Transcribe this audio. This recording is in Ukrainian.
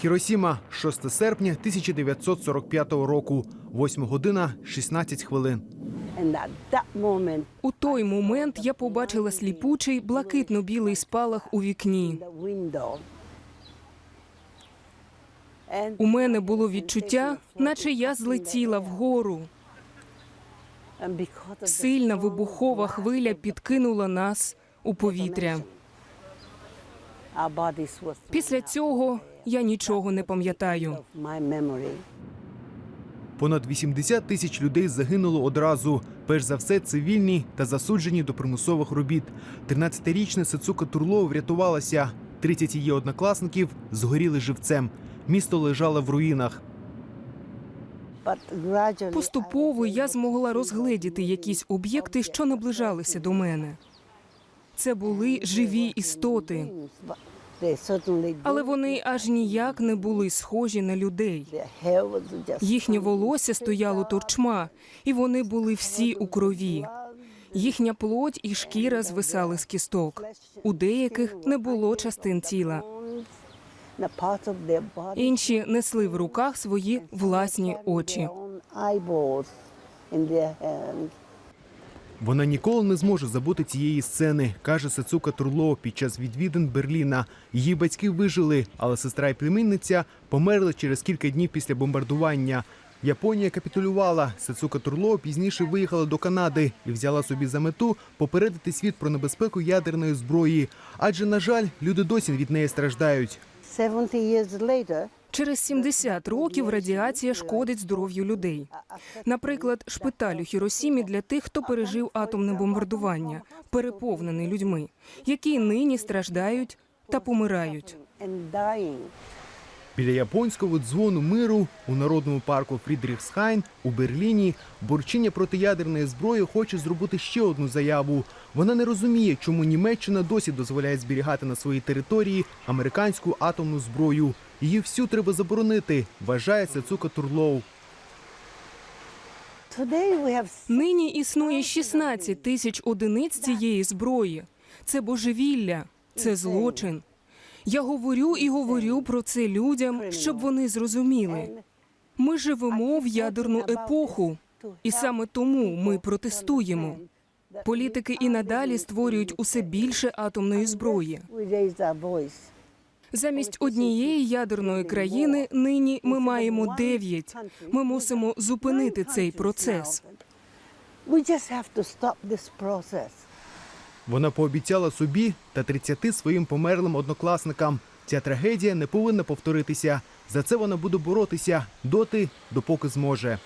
Хіросіма, 6 серпня 1945 року, 8 година 16 хвилин. У той момент я побачила сліпучий блакитно-білий спалах у вікні. У мене було відчуття, наче я злетіла вгору. Сильна вибухова хвиля підкинула нас у повітря. Після цього я нічого не пам'ятаю. Понад 80 тисяч людей загинуло одразу. Перш за все, цивільні та засуджені до примусових робіт. 13-річна Сецука Турло врятувалася. 30 її однокласників згоріли живцем. Місто лежало в руїнах. Поступово я змогла розгледіти якісь об'єкти, що наближалися до мене. Це були живі істоти, але вони аж ніяк не були схожі на людей. Їхнє волосся стояло торчма, і вони були всі у крові. Їхня плоть і шкіра звисали з кісток. У деяких не було частин тіла. Інші несли в руках свої власні очі. Вона ніколи не зможе забути цієї сцени, каже Сецука Турло під час відвідин Берліна. Її батьки вижили, але сестра і племінниця померли через кілька днів після бомбардування. Японія капітулювала. Сецука Турло пізніше виїхала до Канади і взяла собі за мету попередити світ про небезпеку ядерної зброї. Адже, на жаль, люди досі від неї страждають. 70 years later, Через 70 років радіація шкодить здоров'ю людей. Наприклад, шпиталь у Хіросімі для тих, хто пережив атомне бомбардування, переповнений людьми, які нині страждають та помирають. Біля японського дзвону миру у народному парку Фрідріхсхайн у Берліні борчиня протиядерної зброї хоче зробити ще одну заяву. Вона не розуміє, чому Німеччина досі дозволяє зберігати на своїй території американську атомну зброю. Її всю треба заборонити, вважає Сецука Турлоу. Нині існує 16 тисяч одиниць цієї зброї. Це божевілля, це злочин. Я говорю і говорю про це людям, щоб вони зрозуміли. Ми живемо в ядерну епоху, і саме тому ми протестуємо. Політики і надалі створюють усе більше атомної зброї. Замість однієї ядерної країни нині ми маємо дев'ять. Ми мусимо зупинити цей процес. Вона пообіцяла собі та 30 своїм померлим однокласникам. Ця трагедія не повинна повторитися. За це вона буде боротися доти, допоки зможе.